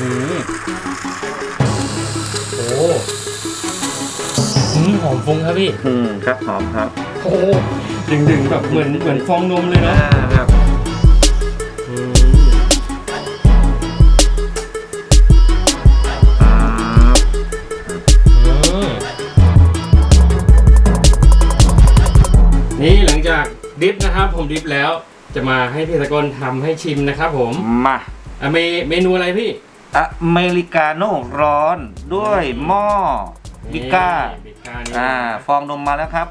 อืมโอ้อืมหอมฟุ้งครับพี่ อืมครับหอมครับโอ้ดึงดึงๆแบบเหมือนเหมือนฟองนมเลยเนาะอ่าครับอืมครับอืมนี่หลังจากดิฟนะครับผมดิฟแล้วจะมาให้พี่ตะกลทำให้ชิมนะครับผม มา อะเมเมนูอะไรพี่ อเมริกาโน่ร้อนด้วยหม้อบิก้า นี่บิก้านี่อ่าฟองนมมาแล้วครับ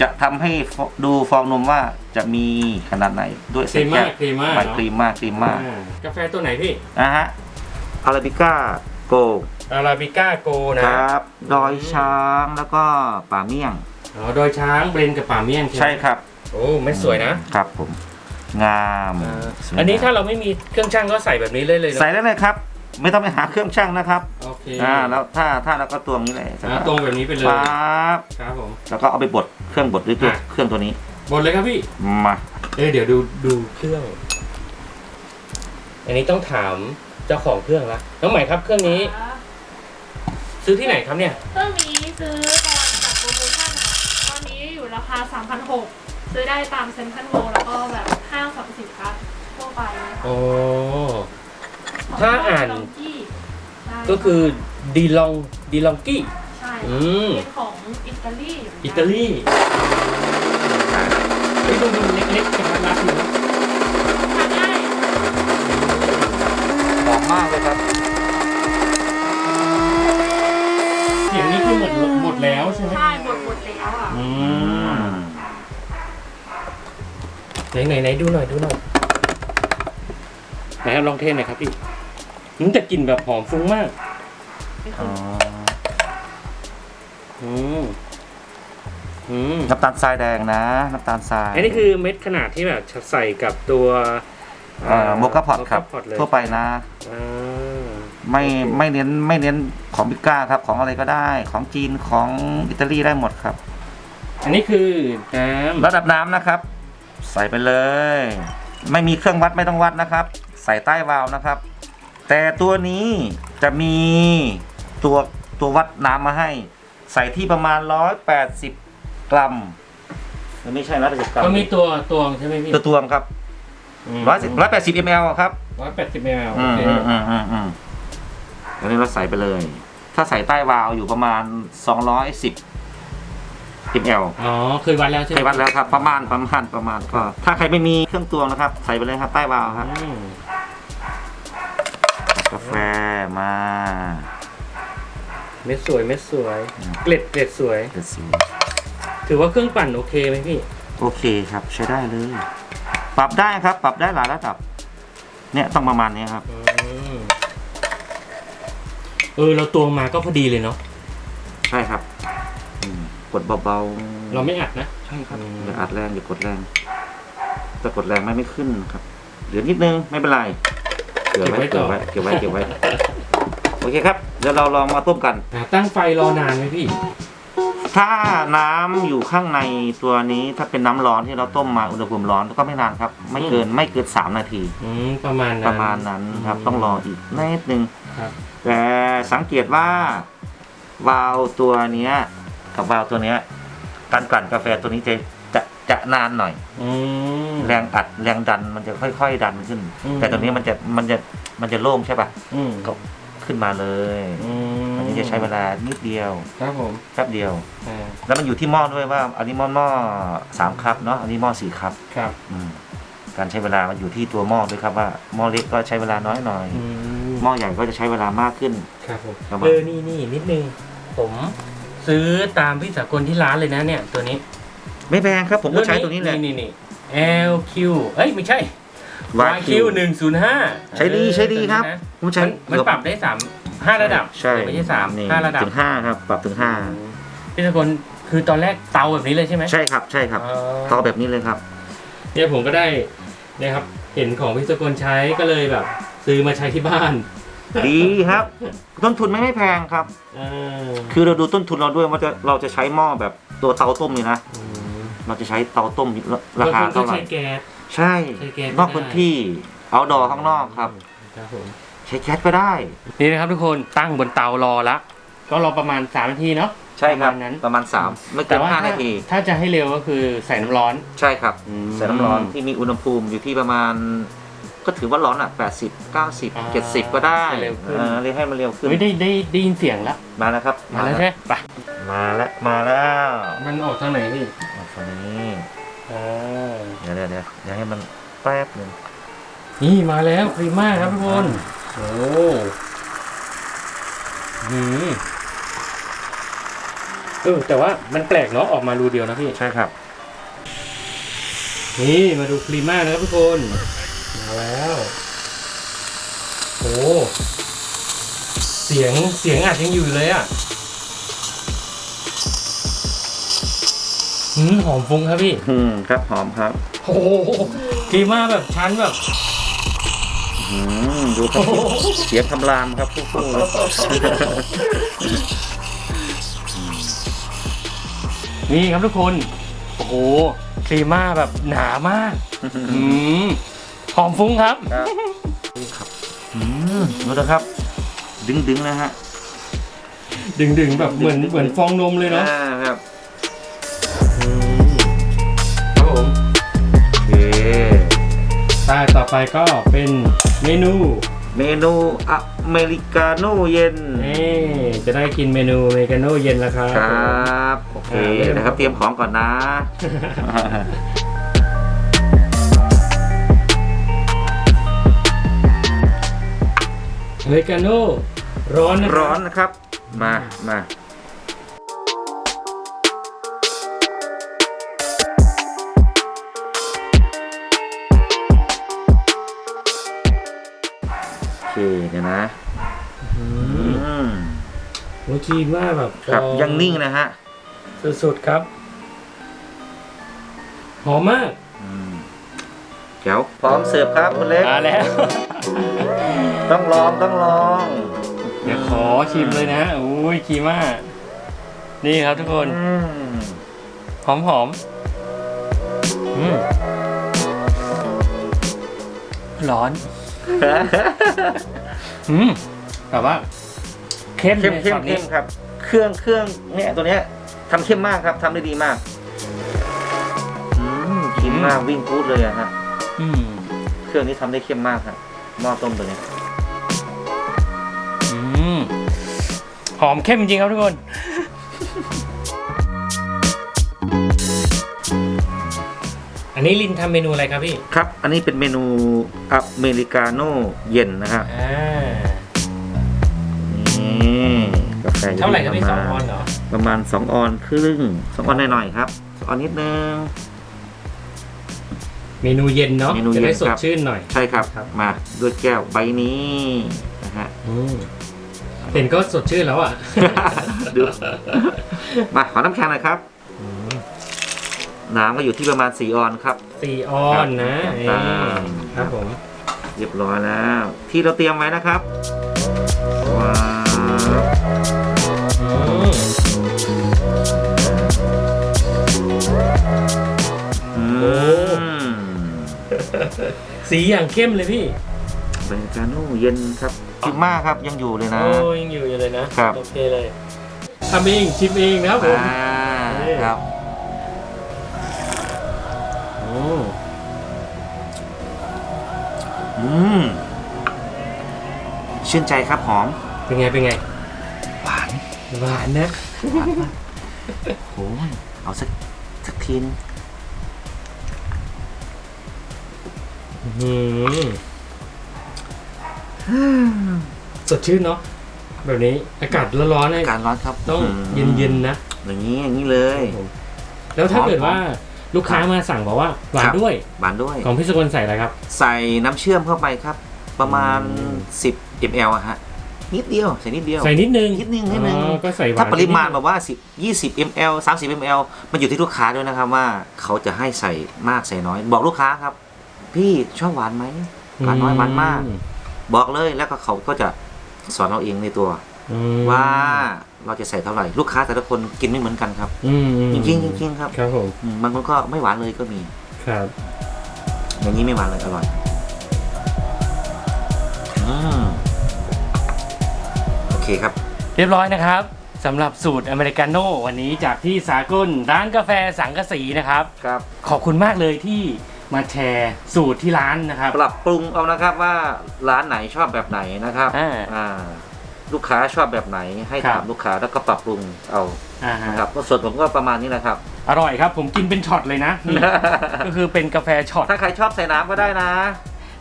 จะทำให้ฟดูฟองนมว่าจะมีขนาดไหนด้วยครีมมากครีมมากใบเนอะครีมมากครีมมากอ่ากาแฟตัวไหนพี่ นะฮะอาราบิก้าโกอาราบิก้าโกนะ ครับดอยช้างแล้วก็ป่าเมี่ยง อ๋อ โดยช้างเบรนกับป่าเมี่ยงไหมใช่ครับโอ้ไม่สวยนะ ครับผม งามอ่าสวยอันนี้งมถ้าเราไม่มีเครื่องช่างก็ใส่แบบนี้เลยเลยเนอะใส่ได้เลยครับ ไม่ต้องไปหาเครื่องช่างนะครับโอเคอ่าแล้วถ้าถ้าเราก็ตวงนี้เลยอ่าตรงแบบนี้ไปเลยปั๊บครับผม แล้วก็เอาไปบดเครื่องบดด้วยตัวอะ เครื่องตัวนี้หมดเลยครับพี่มาเอ้ยเดี๋ยวดูดูเครื่อง อันนี้ต้องถามเจ้าของเครื่องละน้องใหม่ครับเครื่องนี้ซื้อที่ไหนครับเนี่ย เครื่องนี้ซื้อตอนจัดโปรโมชั่นค่ะตอนนี้อยู่ราคา 3,600 ซื้อได้ตามเซ็นทรัลโลแล้วก็แบบห้างสรรพสินค้าทั่วไปนะคะโอ้ ถ้าอ่านของกี้ใช่ก็คือดีลองดีลองกี้ ใช่อืม เป็นของอิตาลีอิตาลีเฮ้ยดูดูเล็กๆกระทัดรัดอยู่นะ ไหนไหนไหนดูหน่อยดูหน่อยไหนครับลองเทสหน่อยครับพี่มันจะกลิ่นแบบหอมฟุ้งมากอ๋ออืมอืมน้ำตาลทรายแดงนะ น้ำตาลทรายอันนี้คือเม็ดขนาดที่แบบใส่กับตัวเอ่อโมกาพอตครับโมกาพอตเลยทั่วไปนะ อ่า ไม่ไม่เน้นไม่เน้นของบิก้าครับ ของอะไรก็ได้ ของจีนของอิตาลีได้หมดครับ อันนี้คือน้ำ ระดับน้ำนะครับใส่ไปเลย ไม่มีเครื่องวัดไม่ต้องวัดนะครับ ใส่ใต้วาล์วนะครับ แต่ตัวนี้จะมีตัวตัววัดน้ำมาให้ ใส่ที่ประมาณ 180 กรัมหรือไม่ใช่180กรัมก็มีตัวตวงใช่ไหมพี่ตัวตวงครับร้อยร้อยแปดสิบมลครับร้อยแปดสิบมลโออืมเคอืมอืมอืมอืมอันนี้เราใส่ไปเลย ถ้าใส่ใต้วาล์วอยู่ประมาณ210 ml อ๋อเคยวัดแล้วใช่ไหเคมยวัดแล้วครับประมาณประมาณประมาณก็ถ้าใครไม่มีเครื่องตวงนะครับ ใส่ไปเลยครับใต้วาล์วครับ อืมกาแฟมาเม็ดสวยเม็ดสวย เกล็ดเกล็ดสวย เด็ดสูถือว่าเครื่องปั่นโอเคไหมพี่ โอเคครับใช้ได้เลย ปรับได้ครับ ปรับได้หลายระดับ เนี่ยต้องประมาณนี้ครับ อืมเออเราตวงมาก็พอดีเลยเนาะ ใช่ครับอืมก ดเบาๆเราไม่อัดนะใช่ครับ อืม อย่าอัดแรงอย่ากดแรงถ้ากดแรงไม่ไม่ขึ้นครับ เหลือนิดนึงไม่เป็นไรเก็บไว้เก็บไว้เก็บไว้เก็บไว้ โอเคครับ เดี๋ยวเราลองมาต้มกัน อ่าตั้งไฟรอนานไหมพี่ ถ้าน้ำอยู่ข้างในตัวนี้ถ้าเป็นน้ำร้อนที่เราต้มมาอุณหภูมิร้อนก็ไม่นานครับ ไม่เกินไม่เกินสามนาที อืมประมาณนั้น ประมาณนั้นครับ ต้องรออีกนิดนึงครับ แต่สังเกตว่า วาล์วตัวเนี้ย กับวาล์วตัวเนี้ยการกลั่นกาแฟตัวนี้จะจะจะนานหน่อย อืม แรงอัดแรงดันมันจะค่อย ๆ ดันขึ้น อืม แต่ตัวนี้มันจะมันจะมันจะโล่งใช่ปะอืมก็ขึ้นมาเลยอืมอันนี้จะใช้เวลานิดเดียวครับผมแป๊บเดียว อ่าแล้วมันอยู่ที่หม้อด้วยว่าอันนี้หม้อหม้อสามคัพเนาะอันนี้หม้อสี่คัพครับอืมการใช้เวลามันอยู่ที่ตัวหม้อด้วยครับว่าหม้อเล็กก็ใช้เวลาน้อยหน่อยอืมหม้อใหญ่ก็จะใช้เวลามากขึ้น ครับผมประมาณเออนี่นี่นิดนึง ผม ซื้อตามพี่สากลที่ร้านเลยนะเนี่ยตัวนี้ไม่แพงครับ ผมก็ใช้ตัวนี้แหละ นี่นี่ LQ เอ้ยไม่ใช่ YQ หนึ่งศูนย์ห้าใช้ดีใช้ดีครับผมใช้มันมันปรับได้สามห้าระดับใช่ไม่ใช่สามนี่ห้าระดับถึงห้าครับ ปรับถึงห้าพี่สากลคือตอนแรกเตาแบบนี้เลยใช่ไหมใช่ครับใช่ครับอ๋อต่อแบบนี้เลยครับ เนี่ยผมก็ได้เนี่ยครับ เห็นของพี่สากลใช้ก็เลยแบบ ซื้อมาใช้ที่บ้าน ดีครับ ต้นทุนไม่ไม่แพงครับ เออคือเราดูต้นทุนเราด้วยว่าจะเราจะใช้หม้อแบบตัวเตาต้มนี่นะมเราจะใช้เตาต้มราคาบงนก็เท่าไหร่ ใช้แก๊ส ใช่ ใช้แก๊สนอกพื้นที่เอาดอข้างนอกครับคครับผม ใช้แก๊สก็ได้ นี่นะครับทุกคนตั้งบนเตารอละ ก็รอประมาณ3นาทีเนาะใช่ครับประมาณนั้นประมาณสามไม่เกิแต่นว่าห้าถ้านาที ถ้าจะให้เร็วก็คือใส่น้ำร้อน ใช่ครับอืมใส่น้ำร้อนที่มีอุณหภูมิอยู่ที่ประมาณ ก็ถือว่าร้อนอะ 80อ่า90 70 ก็ได้ให้เร็วขึ้นเออเรียกให้มันเร็วขึ้น เฮ้ยได้ได้ได้ยินเสียงแล้วมาแล้วครับมาแล้วใช่ไหมไปมาแล้วมาแล้วมันออกทางไหนพี่อะฝั่งนี้อ่าเดี๋ยวเดี๋ยวเดี๋ยวเดี๋ยวให้มันแป๊บหนึงนี่มาแล้วพรีมากครับทุกคนโอ้หืมเออแต่ว่ามันแปลกเนาะออกมารูเดียวนะพี่ ใช่ครับ นี่มาดูพรีมานะครับทุกคน มาแล้วโอ้เสียงเสียงอัดยังอยู่เลยอะหืมหอมฟุ้งครับพี่ อืมครับหอมครับโอ้โหพรีมาแบบชั้นแบบ อืมดูครับเสียงคำรามครับฟู่ๆเลยนี่ครับทุกคน โอ้โหครีมาแบบหนามาก อืม หอมฟุ้งครับครับอืมดูนะครับ ดึงดึงๆนะฮะดึงๆแบบเหมือนเหมือนฟองนมเลยเนาะอ่าครับอืมครับผมโอเคใช่ต่อไปก็เป็นเมนูเมนูอเมริกาโน่เย็นนี่จะได้กินเมนูอเมริกาโน่เย็นแล้วครับ ครับโอเคอ่าเริ่มนะครับเตรียมของก่อนนะ เมริกาโน่ร้อนนะคบร้อนนะครับ มามาโอเคเดี๋ยวนะอือืมมโอ้ชีมากแบบครับฟอยังนิ่งนะฮะสุดๆครับ หอมมาก อืมแจ๋วพร้อมเสิร์ฟครับคุณเล็ก มาแล้ว ต้องลองต้องลองเดี๋ยวขอชิมเลยนะอุ้ยคีมานี่ครับทุกคนอืมหอมหอมอืมร้อนอืมแต่ว่าเข้มเข้มนี่เข้มช็อตนี้เข้มครับ เครื่องเครื่องเนี่ยตัวเนี้ยทำเข้มมากครับทำได้ดีมากอืมเข้มมากวิ่งพูดเลยอะฮะอืมเครื่องนี้ทำได้เข้มมากครับหม้อต้มตัวเนี้ย หอมเข้มจริงครับทุกคน อันนี้ลินทำเมนูอะไรครับพี่ ครับ อันนี้เป็นเมนูอเมริกาโน่เย็นนะครับอ่า นี่กาแฟเท่าไหร่ครับพี่ปะสองมาณออนเหรอ ประมาณสองออนครึ่งสองออนหน่อยๆครับสองออนนิดนึง เมนูเย็นเนาะเมนูเย็นจะได้สดครับ ชื่นหน่อย ใช่ครับ ครับ มาด้วยแก้วใบนี้นะฮะ อืม เห็นก็สดชื่นแล้วอะ ดู มาขอน้ำแข็งหน่อยครับ น้ำก็อยู่ที่ประมาณ4ออนครับ สี่ออนนะครันี่บครับผม เรียบร้อยแล้ว ที่เราเตรียมไว้นะครับว้าวอืมอืโอ้มสีอย่างเข้มเลยพี่เบรกาโน่เย็นครับ ชิมมากครับยังอยู่เลยนะ โอ้ยังอยู่อยู่เลยนะครับ โอเคเลยทำเองชิมเองนะครับผม อ่าครับโอ้อืมชื่นใจครับหอมเป็นไงเป็นไงหวานหวานนะ หวานมากโอ้ยเอาสักสักทีนึงอืม สดชื่นเนาะแบบนี้อากาศร้อนๆเนี่ยการร้อนครับต้องมเย็นๆนะอย่างนี้อย่างนี้เลย แล้วถ้าเกิดว่าลูกค้ามาสั่งบอกว่าหวานครับด้วยหวานด้วย ของพี่สกลใส่อะไรครับ ใส่น้ำเชื่อมเข้าไปครับ ประมาณอืม10 ml อะฮะนิดเดียวใส่นิดเดียวใส่นิดนึงนิดนึงนิดนึงอ๋อก็ใส่หวานถ้าปริมาณนิดนึงแบบว่า10 20 ml 30 ml มันอยู่ที่ลูกค้าด้วยนะครับว่าเขาจะให้ใส่มากใส่น้อย บอกลูกค้าครับ พี่ชอบหวานไหมหวานน้อยหวานมาก บอกเลยแล้วก็เขาก็จะสอนเราเองในตัว อืมว่าเราจะใส่เท่าไหร่ลูกค้าแต่ละคนกินไม่เหมือนกันครับ อืมจริงๆจริงๆครับ ครับผมอืมบางคนก็ไม่หวานเลยก็มี ครับ อย่างนี้ไม่หวานเลยอร่อยอืมโอเคครับ เรียบร้อยนะครับสำหรับสูตรอเมริกาโน่วันนี้จากที่สากลร้านกาแฟสังกะสีนะครับ ครับ ขอบคุณมากเลยที่ มาแชร์สูตรที่ร้านนะครับ ปรับปรุงเอานะครับว่าร้านไหนชอบแบบไหนนะครับอ่า อ่าลูกค้าชอบแบบไหนให้ครับ ถามลูกค้าแล้วก็ปรับปรุงเอาอ่าฮะนะครับส่วนผมก็ประมาณนี้แหละครับ อร่อยครับ ผมกินเป็นช็อตเลยนะนี่ก็คือเป็นกาแฟช็อตถ้าใครชอบใส่น้ำก็ได้นะ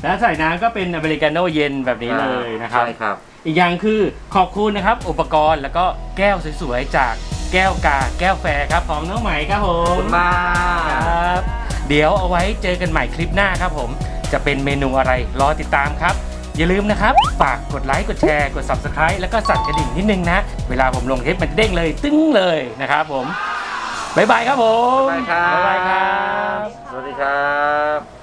แล้วใส่น้ำก็เป็นอเมริกาโน่เย็นแบบนี้เลยนะครับ ใช่ครับ อีกอย่างคือขอบคุณนะครับ อุปกรณ์แล้วก็แก้วสวยๆจากแก้วกาแก้วแฟร์ครับของน้องใหม่ครับผขอบมคุณมาก ครับ เดี๋ยวเอาไว้เจอกันใหม่คลิปหน้าครับผม จะเป็นเมนูอะไรรอติดตามครับ อย่าลืมนะครับ ฝากกดไลค์กดแชร์กด subscribe แล้วก็สั่นกระดิ่งนิดนึงนะ เวลาผมลงเทปมันจะเด้งเลยตึ้งเลยนะครับผมบ๊ายบายครับผมบ๊ายบายครับบ๊ายบายครับสวัสดีครับ